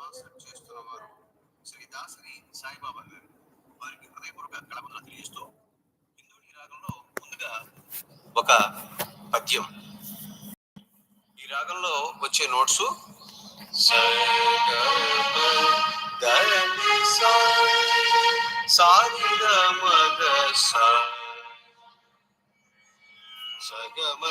Sponsor చేస్తున్న వారు శ్రీ దాసరి సాయిబాబా గారు. వారికి హృదయపూర్వక కళపదలు తెలియజేస్తూ హిందూ రాగంలో ముందుగా ఒక పద్యం. ఈ రాగంలో వచ్చే నోట్స్ సత్యము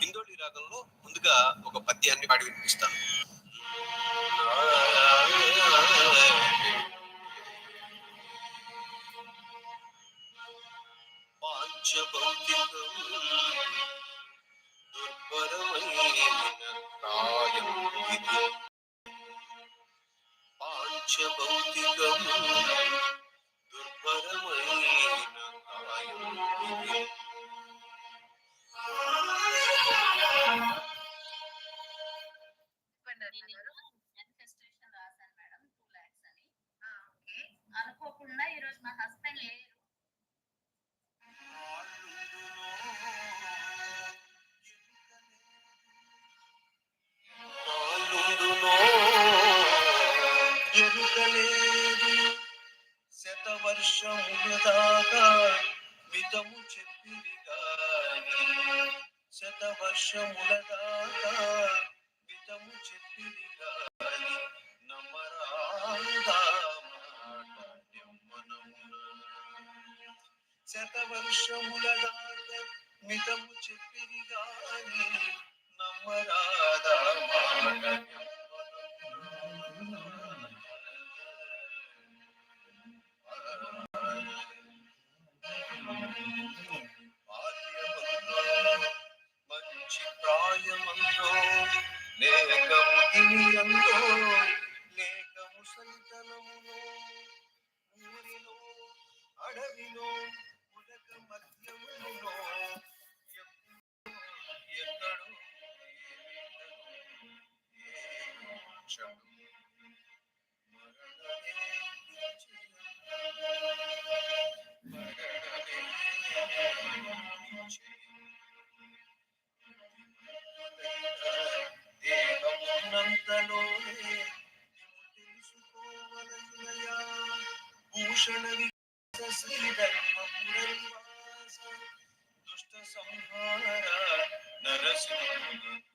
హిందోళి రాగంలో ముందుగా ఒక పద్యాన్ని పాడి వినిపిస్తాను. పాంచభౌతికం 是无奈的。show. ಭೂಷಣ ದುಷ್ಟ ಸಂಹಾರ ನರಸಿಂಹ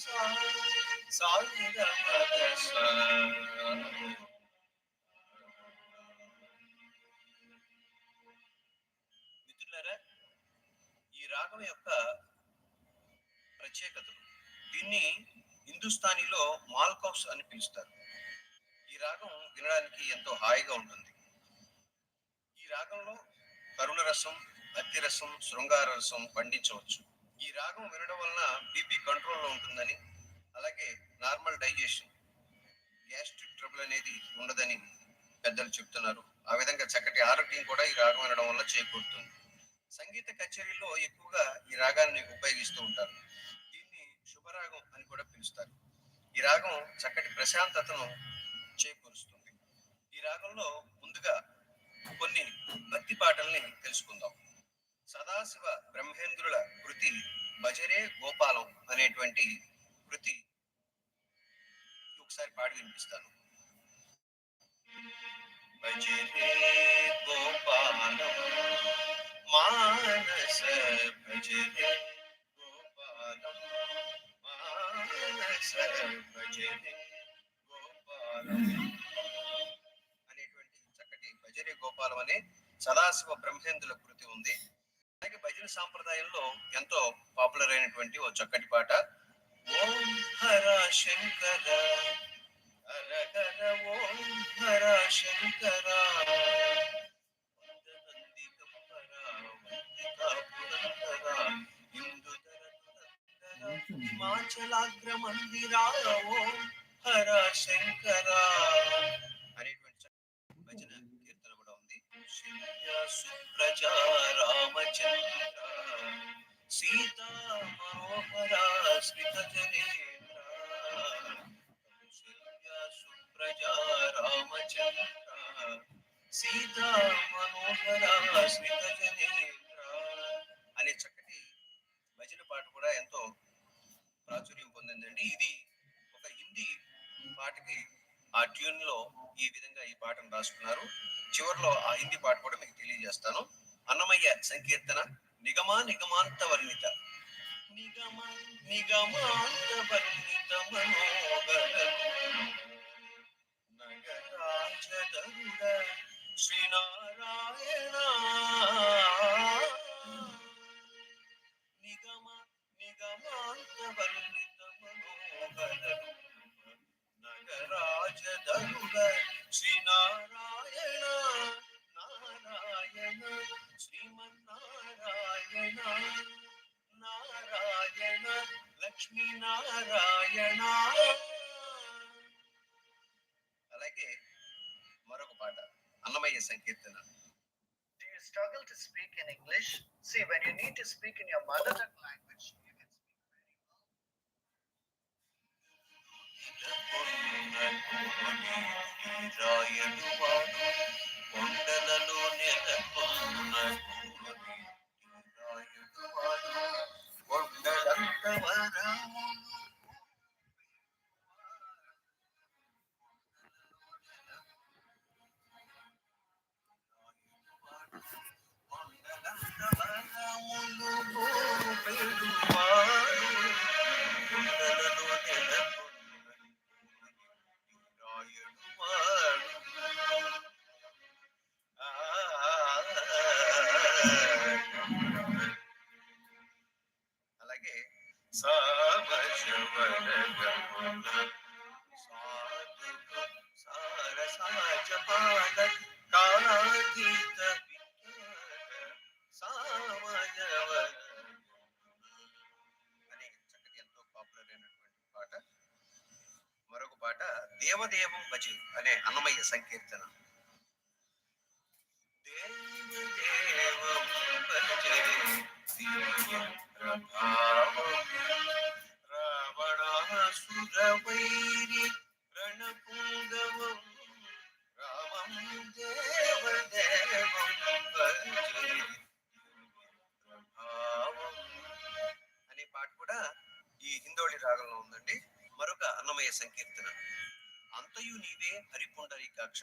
మిత్రులారా ఈ రాగం యొక్క ప్రత్యేకతలు. దీన్ని హిందుస్థానీలో మాల్కౌస్ అని పిలుస్తారు. ఈ రాగం వినడానికి ఎంతో హాయిగా ఉంటుంది. ఈ రాగంలో కరుణ రసం భక్తి రసం శృంగార రసం పండించవచ్చు. ఈ రాగం వినడం వలన బీపీ కంట్రోల్లో ఉంటుందని అలాగే నార్మల్ డైజెషన్ గ్యాస్ట్రిక్ ట్రబుల్ అనేది ఉండదని పెద్దలు చెప్తున్నారు. ఆ విధంగా చక్కటి ఆరోగ్యం కూడా ఈ రాగం వినడం వల్ల చేకూరుతుంది. సంగీత కచేరీల్లో ఎక్కువగా ఈ రాగాన్ని ఉపయోగిస్తూ ఉంటారు. దీన్ని శుభరాగం అని కూడా పిలుస్తారు. ఈ రాగం చక్కటి ప్రశాంతతను చేకూరుస్తుంది. ఈ రాగంలో ముందుగా కొన్ని భక్తి పాటల్ని తెలుసుకుందాం. సదాశివ బ్రహ్మేంద్రుల కృతి భజరే గోపాలం అనేటువంటి కృతి ఒకసారి పాడి వినిపిస్తాను. భజరే గోపాలం భజనే గోపాలం మానస గోపాలం అనేటువంటి చక్కటి భజరే గోపాలం అనే సదాశివ బ్రహ్మేంద్రుల కృతి ఉంది. అలాగే భజన సాంప్రదాయంలో ఎంతో పాపులర్ అయినటువంటి ఓ చక్కటి పాట. ఓం హర శంకర హర హర ఓం హర శంకర. హిమాచలాగ్ర మందిరా ఓం హర శంకరా. సుప్రజ రామచంద్ర సీతా మనోహర స్మిత జనేంద్ర కౌసల్య సుప్రజ రామచంద్ర సీతా మనోహర స్మిత జనేంద్ర అనే చక్కటి భజన పాట కూడా ఎంతో ప్రాచుర్యం పొందిందండి. ఇది ఒక హిందీ పాటకి ఆ ట్యూన్లో ఈ విధంగా ఈ పాటను రాసుకున్నారు. చివరిలో ఆ హిందీ పాట కూడా మీకు తెలియజేస్తాను. అన్నమయ్య సంకీర్తన నిగమా నిగమాంత Varnitha నిగమ నిగమాంత Varnitha మనోగర నగరాజదరుడ Sri Narayana to speak in your mother tongue దేవదేవం భజి అనే అన్నమయ్య సంకీర్తన. అనే పాట కూడా ఈ హిందోళి రాగంలో ఉందండి. మరొక అన్నమయ్య సంకీర్తన. అంతయు నీవే హరిపుండరీకాక్ష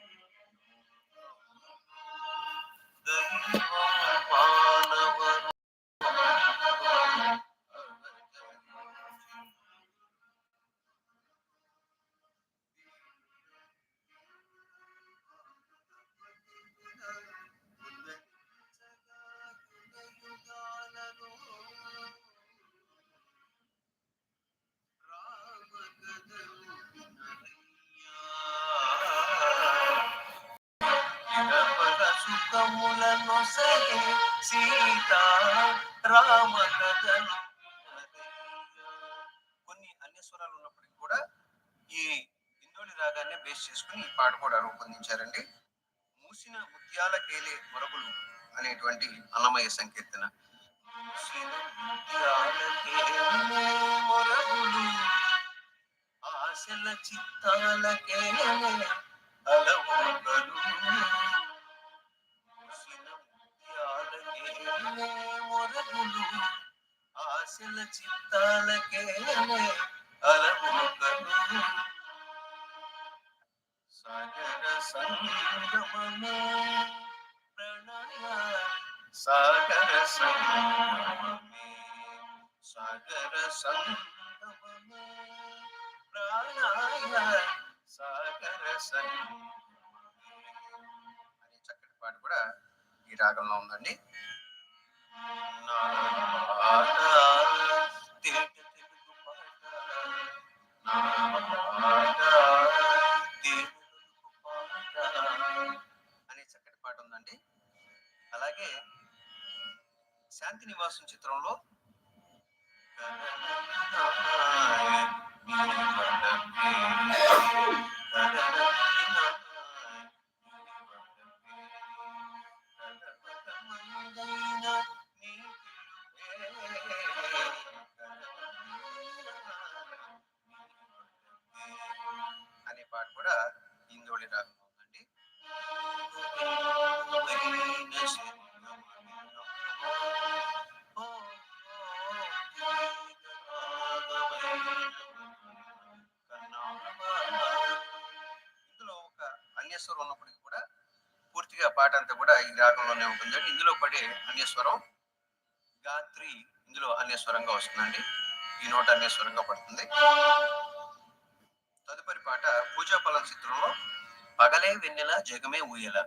సహే సీతా రామ కథను కొన్ని అన్యస్వరాలు ఉన్నప్పటికీ కూడా ఈ ఇందోళి రాగాన్ని బేస్ చేసుకుని ఈ పాట కూడా రూపొందించారండి. మూసిన ముత్యాల కేలే మరగులు అనేటువంటి అన్నమయ్య సంకీర్తన. మూసిన ముత్యాల కేలే మొరగులు ఆశల చిత్తాలకే అలవగలు మొరగులు ఆశల చిత్తాలకే అలవగలు సాగర సంగమము ప్రణయ సాగర సంగమమే. సాగర సంగమము. ప్రాణాయ సాగర సంగమమే. అనే చక్కటి పాట కూడా ఈ రాగంలో ఉందండి. చిత్రంలో. అనే పాట కూడా ఇందోళి రాగంలో ఈ రాగంలోనే ఉంటుందండి ఇందులో పడే అన్యస్వరం గాత్రి ఇందులో అన్యస్వరంగా వస్తుందండి. ఈ నోట అన్యస్వరంగా పడుతుంది. తదుపరి పాట పూజాఫలం చిత్రంలో పగలే వెన్నెల జగమే ఊయల.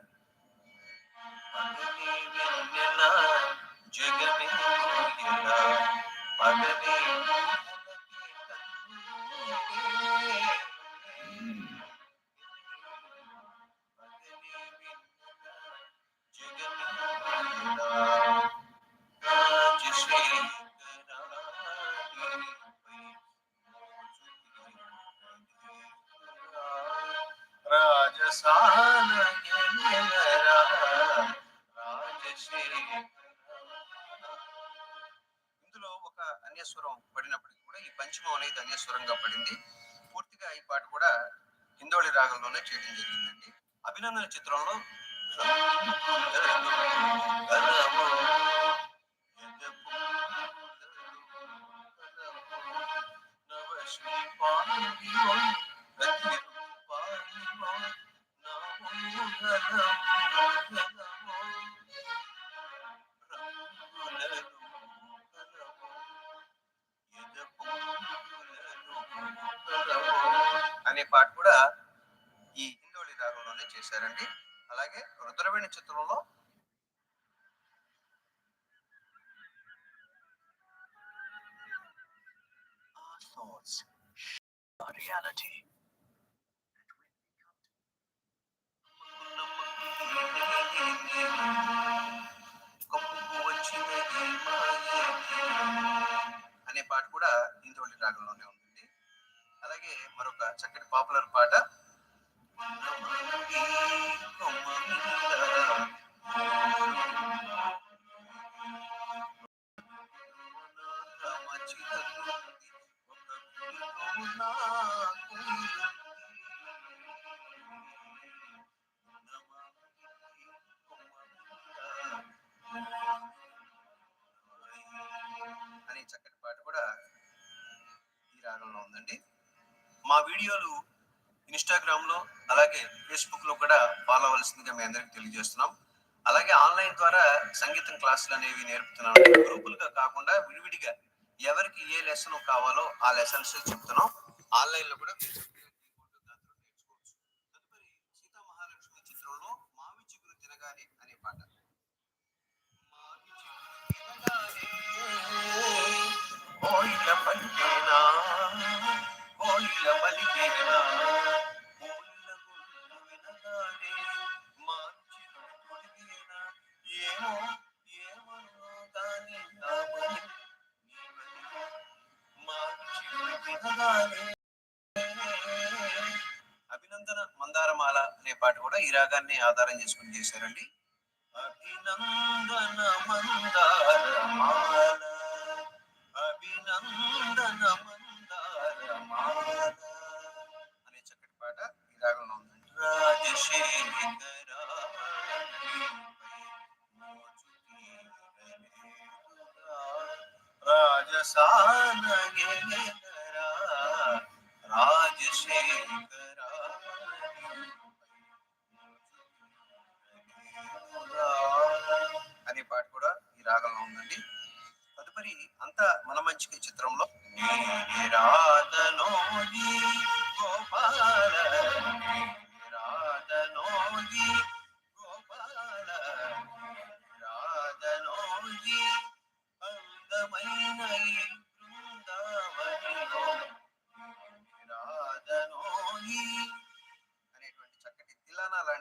పగలే వెన్నెల జగమే ఊయల. పగలే రాజసాన ఇందులో ఒక అన్యస్వరం పడినప్పటికీ కూడా ఈ పంచమం అనేది అన్యస్వరంగా పడింది. పూర్తిగా ఈ పాట కూడా హిందోళి రాగంలోనే చేయడం జరిగిందండి. అభినందన చిత్రంలో అనే పాట కూడా ఈ హిందోళి రాగంలోనే చేశారండి అలాగే రుద్రవేణి చిత్రంలో thoughts reality. హిందోళి రాగంలోనే ఉంటుంది. అలాగే మరొక చక్కటి పాపులర్ పాట ఫేస్బుక్ కూడా ఫాలో అవ్వాల్సిందిగా మీ అందరికి తెలియజేస్తున్నాం. అలాగే ఆన్లైన్ ద్వారా సంగీతం క్లాసులు అనేవి నేర్పుతున్నాం. గ్రూపులుగా కాకుండా విడివిడిగా ఎవరికి ఏ లెసన్ కావాలో ఆ లెసన్స్ చెప్తున్నాం. ఆన్లైన్లో కూడా మీరు నేర్చుకోవచ్చు. తదుపరి సీతా మహాలక్ష్మి చిత్రంలో మావి చిగురు తినగానే అనే పాట. కోయిల పలికేనా? కోయిల అభినందన మందారమాల అనే పాట కూడా ఈ రాగాన్ని ఆధారం చేసుకుని చేశారండి. అభినందన మందారమాల అభినందన మందారమాల అనే చక్కటి పాట ఈ రాగంలో ఉందండి. రాజశేఖర రాజసానగేరా రాజశేఖర అనే పాట కూడా ఈ రాగంలో ఉందండి. తదుపరి అంత మన మంచికి చిత్రంలో. రాధనోది గోపాల రాధనోది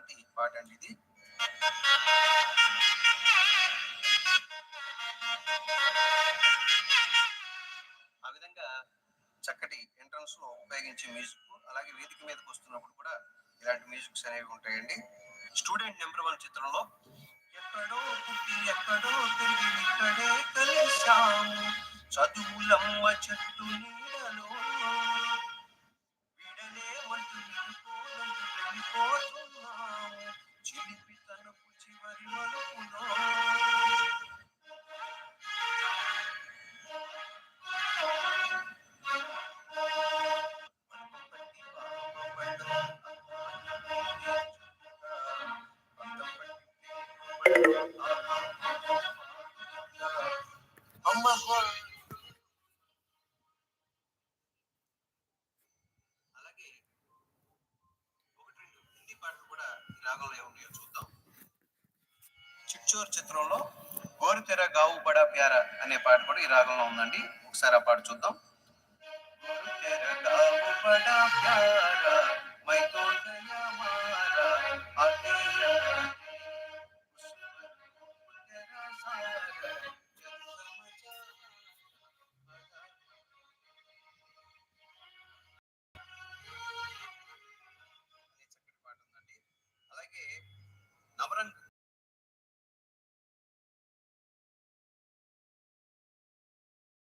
తిలానా పాట అండి ఇది. ఆ విధంగా చక్కటి ఎంట్రన్స్లో ఉపయోగించే మ్యూజిక్ అలాగే వేదిక మీదకి వస్తున్నప్పుడు కూడా ఇలాంటి మ్యూజిక్స్ అనేవి ఉంటాయండి. స్టూడెంట్ నెంబర్ వన్ చిత్రంలో ఎక్కడో పుట్టి ఎక్కడో తిరిగి ఇక్కడే కలిశాము. చదువులమ్మ చెట్టుని వెళ్ళిపోతున్నాము చిలిపి చివరి రాగంలో గోరుతెర గావు బడా ప్యార అనే పాట కూడా ఈ రాగంలో ఉందండి. ఒకసారి ఆ పాట చూద్దాం. గోరు తెర గావు బడా ప్యార మై తో